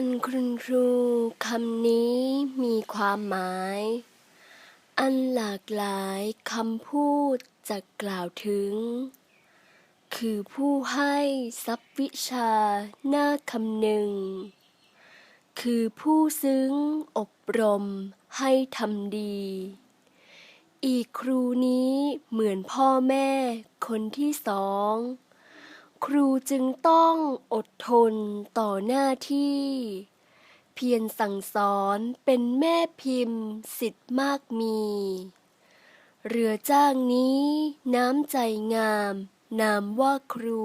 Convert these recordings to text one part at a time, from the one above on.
านคุณครูคำนี้มีความหมาย อันหลากหลายคำพูดจะกล่าวถึง คือผู้ให้ทรัพย์วิชาหน่าคำหนึ่ง คือผู้ซึ้งอบรมให้ทำดี อีกครูนี้เหมือนพ่อแม่คนที่สอง ครูจึงต้องอดทนต่อหน้าที่ เพียรสั่งสอนเป็นแม่พิมพ์สิทธิ์มากมี เรือจ้างนี้น้ำใจงาม นามว่าครู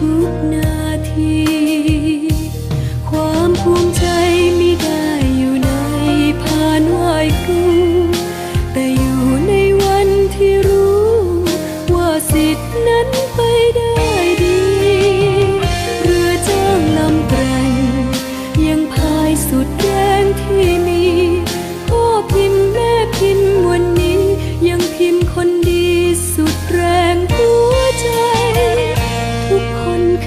อยู่ทุ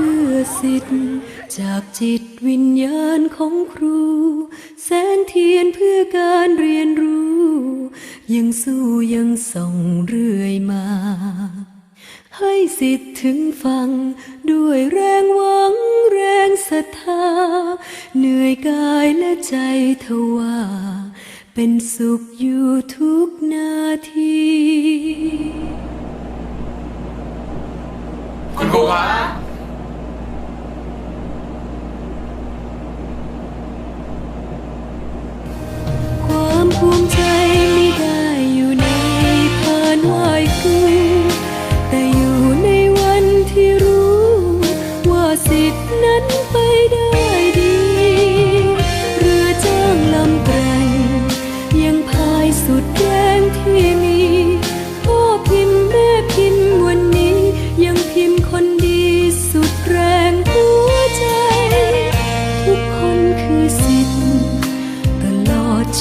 พื่อสิทธิ์จากจิตวิญญาณของครู แสงเทียนเพื่อการเรียนรู้ ยังสู้ยังส่องเรื่อยมา ให้สิทธิ์ถึงฟัง ด้วยแรงหวังแรงศรัทธา เหนื่อยกายและใจทว่า เป็นสุขอยู่ทุกนาที คุณครูครับความภูมิใจไม่ได้อยู่ในพานไหวครู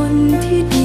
คนที่